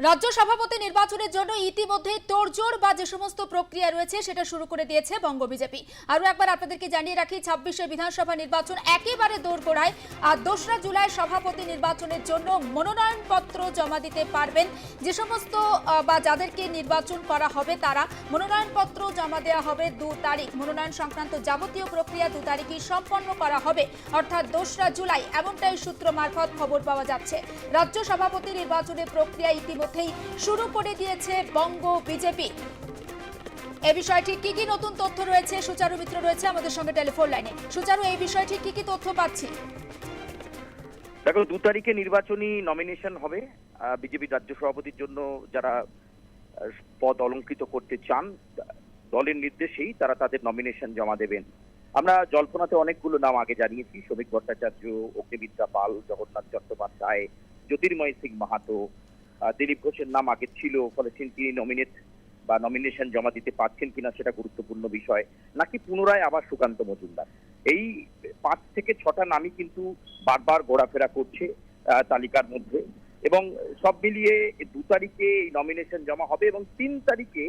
রাজ্য সভাপতি নির্বাচনের জন্য ইতিমধ্যে তোড়জোড় বা যে সমস্ত প্রক্রিয়া রয়েছে সেটা শুরু করে দিয়েছে বঙ্গ বিজেপি। আরও একবার আপনাদেরকে জানিয়ে রাখি, ছাব্বিশে বিধানসভা নির্বাচন একেবারে দৌড় দোরগোড়ায়। আর দোসরা জুলাই সভাপতি নির্বাচনের জন্য মনোনয়নপত্র জমা দিতে পারবেন। যে সমস্ত বা যাদেরকে নির্বাচন করা হবে তারা মনোনয়নপত্র জমা দেওয়া হবে দু তারিখ। মনোনয়ন সংক্রান্ত যাবতীয় প্রক্রিয়া দু তারিখই সম্পন্ন করা হবে। অর্থাৎ দোসরা জুলাই এমনটাই সূত্র মারফত খবর পাওয়া যাচ্ছে। রাজ্য সভাপতি নির্বাচনের প্রক্রিয়া ইতিমধ্যেই শুরু করে দিয়েছে বঙ্গ বিজেপি। এ বিষয়টি কি কি নতুন তথ্য রয়েছে? সুচারু মিত্র রয়েছে আমাদের সঙ্গে টেলিফোন লাইনে। সুচারু, এই বিষয়টি কি কি তথ্য পাচ্ছি? দেখো, দু তারিখে নির্বাচনী নমিনেশন হবে। বিজেপি রাজ্য সভাপতির জন্য যারা পদ অলঙ্কৃত করতে চান, দলের নির্দেশেই তারা তাদের নমিনেশন জমা দেবেন। আমরা জল্পনাতে অনেকগুলো নাম আগে জানিয়েছি। শ্রমিক ভট্টাচার্য অগ্নিমিত্রা পাল, জগন্নাথ চট্টোপাধ্যায়, জ্যোতির্ময় সিং মাহাতো দিলীপ ঘোষের নাম আগে ছিল, ফলে তিনি নমিনেট বা নমিনেশন জমা দিতে পারছেন কিনা সেটা গুরুত্বপূর্ণ বিষয়। নাকি পুনরায় আবার সুকান্ত মজুমদার? এই পাঁচ থেকে ছটা নামই কিন্তু বারবার ঘোরাফেরা করছে তালিকার মধ্যে। এবং সব মিলিয়ে দু তারিখে এই নমিনেশন জমা হবে এবং তিন তারিখে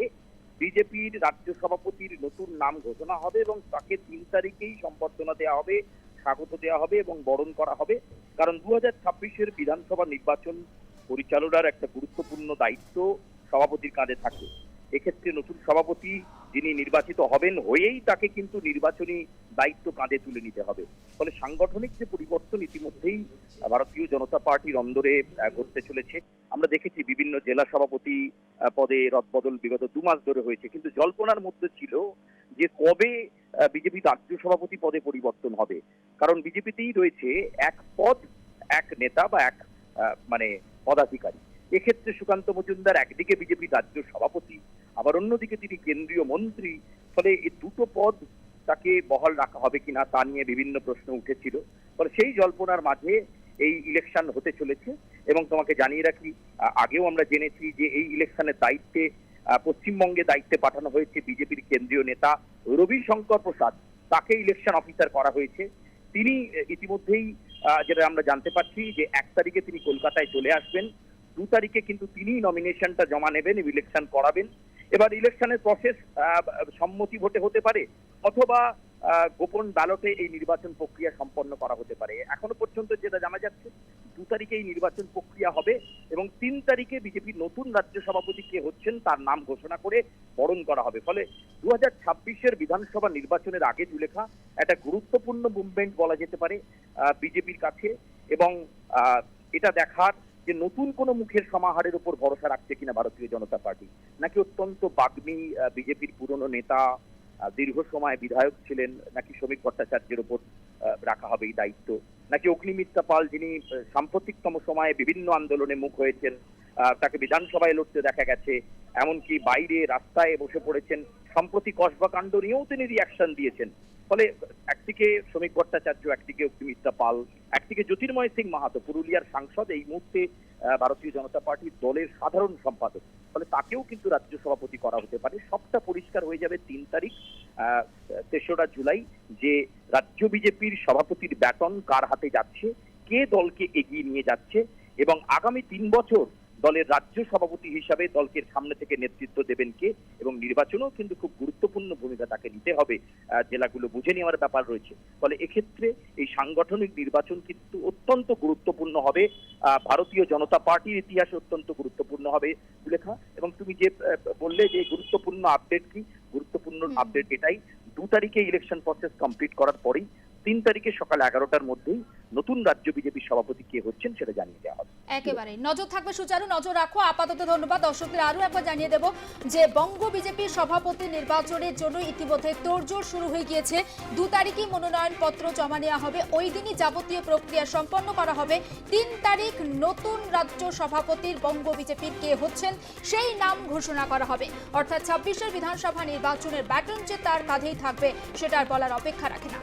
বিজেপির রাজ্য সভাপতির নতুন নাম ঘোষণা হবে এবং তাকে তিন তারিখেই সম্বর্ধনা দেওয়া হবে, স্বাগত দেওয়া হবে এবং বরণ করা হবে। কারণ দু হাজার ছাব্বিশের বিধানসভা নির্বাচন পরিচালনার একটা গুরুত্বপূর্ণ দায়িত্ব সভাপতির কাঁধে থাকে। এক্ষেত্রে নতুন সভাপতি যিনি নির্বাচিত হবেন হয়েই তাকে কিন্তু নির্বাচনী দায়িত্ব কাঁধে তুলে নিতে হবে। ফলে সাংগঠনিক যে পরিবর্তন ইতিমধ্যেই ভারতীয় জনতা পার্টির অন্দরে ঘটতে চলেছে। আমরা দেখেছি বিভিন্ন জেলা সভাপতি পদে রদবদল বিগত দু মাস ধরে হয়েছে। কিন্তু জল্পনার মধ্যে ছিল যে কবে বিজেপি রাজ্য সভাপতি পদে পরিবর্তন হবে। কারণ বিজেপিতেই রয়েছে এক পদ, এক নেতা বা এক মানে পদাধিকারী। এক্ষেত্রে সুকান্ত মজুমদার একদিকে বিজেপি রাজ্য সভাপতি, আবার অন্যদিকে তিনি কেন্দ্রীয় মন্ত্রী। ফলে এই দুটো পদ তাকে বহাল রাখা হবে কিনা তা নিয়ে বিভিন্ন প্রশ্ন উঠেছিল। ফলে সেই জল্পনার মাঝে এই ইলেকশন হতে চলেছে এবং তোমাকে জানিয়ে রাখি আগেও আমরা জেনেছি যে এই ইলেকশনের দায়িত্বে পশ্চিমবঙ্গে দায়িত্বে পাঠানো হয়েছে বিজেপির কেন্দ্রীয় নেতা রবি শঙ্কর প্রসাদ। তাকে ইলেকশন অফিসার করা হয়েছে। তিনি ইতিমধ্যেই যেটা আমরা জানতে পারছি যে এক তারিখে তিনি কলকাতায় চলে আসবেন, দু তারিখে কিন্তু তিনি নমিনেশনটা জমা নেবেন ইলেকশন করাবেন। এবার ইলেকশনের প্রসেস সম্মতি ভোটে হতে পারে, অথবা গোপন ব্যালটে এই নির্বাচন প্রক্রিয়া সম্পন্ন করা হতে পারে। এখনও পর্যন্ত যেটা জানা যাচ্ছে, দু তারিখে এই নির্বাচন প্রক্রিয়া হবে এবং তিন তারিখে বিজেপির নতুন রাজ্য সভাপতি কে হচ্ছেন তার নাম ঘোষণা করে বরণ করা হবে। ফলে দু হাজার ছাব্বিশের বিধানসভা নির্বাচনের আগে জুলেখা একটা গুরুত্বপূর্ণ মুভমেন্ট বলা যেতে পারে বিজেপির কাছে এবং এটা দেখার যে নতুন কোনো মুখের সমাহারের উপর ভরসা রাখছে কিনা ভারতীয় জনতা পার্টি। নাকি অত্যন্ত বাগ্মী বিজেপির পুরনো নেতা দীর্ঘ সময় বিধায়ক ছিলেন, নাকি শ্রমিক ভট্টাচার্যের উপর রাখা হবে এই দায়িত্ব। নাকি অগ্নিমিত্রা পাল, যিনি সাম্প্রতিকতম সময়ে বিভিন্ন আন্দোলনে মুখ হয়েছেন তাকে বিধানসভায় লড়তে দেখা গেছে, এমনকি বাইরে রাস্তায় বসে পড়েছেন সম্প্রতি কসবা কাণ্ড নিয়েও তিনি রিয়াকশন দিয়েছেন। ফলে একদিকে শ্রমিক ভট্টাচার্য, একদিকে অগ্নিমিত্রা পাল, একদিকে জ্যোতির্ময় সিং মাহাতো। পুরুলিয়ার সাংসদ এই মুহূর্তে ভারতীয় জনতা পার্টির দলের সাধারণ সম্পাদক। ফলে তাকেও কিন্তু রাজ্য সভাপতি করা হতে পারে। সবটা পরিষ্কার হয়ে যাবে তিন তারিখ তেসরা জুলাই, যে রাজ্য বিজেপির সভাপতির ব্যাটন কার হাতে যাচ্ছে, কে দলকে এগিয়ে নিয়ে যাচ্ছে, এবং আগামী তিন বছর দলের রাজ্য সভাপতি হিসাবে দলকে সামনে থেকে নেতৃত্ব দেবেন কে, এবং নির্বাচনেও কিন্তু খুব গুরুত্বপূর্ণ ভূমিকা তাকে নিতে হবে। জেলাগুলো বুঝে নেওয়ার ব্যাপার রয়েছে। ফলে এক্ষেত্রে এই সাংগঠনিক নির্বাচন কিন্তু অত্যন্ত গুরুত্বপূর্ণ হবে। ভারতীয় জনতা পার্টির ইতিহাসে অত্যন্ত গুরুত্বপূর্ণ হবে। সুলেখা এবং তুমি যে বললে যে গুরুত্বপূর্ণ আপডেট কি? গুরুত্বপূর্ণ আপডেট এটাই। দু তারিখে ইলেকশন প্রসেস কমপ্লিট করার পরেই তিন তারিখে সকাল এগারোটার মধ্যেই নতুন রাজ্য বিজেপি সভাপতি কে হচ্ছেন সেটা জানিয়ে দেওয়া হবে। একেবারে। নজর থাকবে সুচারু, নজর রাখো। আপাতত ধন্যবাদ। দর্শকদের আরও একবার জানিয়ে দেব যে বঙ্গ বিজেপির সভাপতি নির্বাচনের জন্য ইতিমধ্যে তোড়জোড় শুরু হয়ে গিয়েছে। দু তারিখই মনোনয়ন পত্র জমা নেওয়া হবে। ওই দিনই যাবতীয় প্রক্রিয়া সম্পন্ন করা হবে। তিন তারিখ নতুন রাজ্য সভাপতির বঙ্গ বিজেপির কে হচ্ছেন সেই নাম ঘোষণা করা হবে। অর্থাৎ ছাব্বিশের বিধানসভা নির্বাচনের ব্যাটন যে তার কাঁধেই থাকবে সেটার বলার অপেক্ষা রাখে না।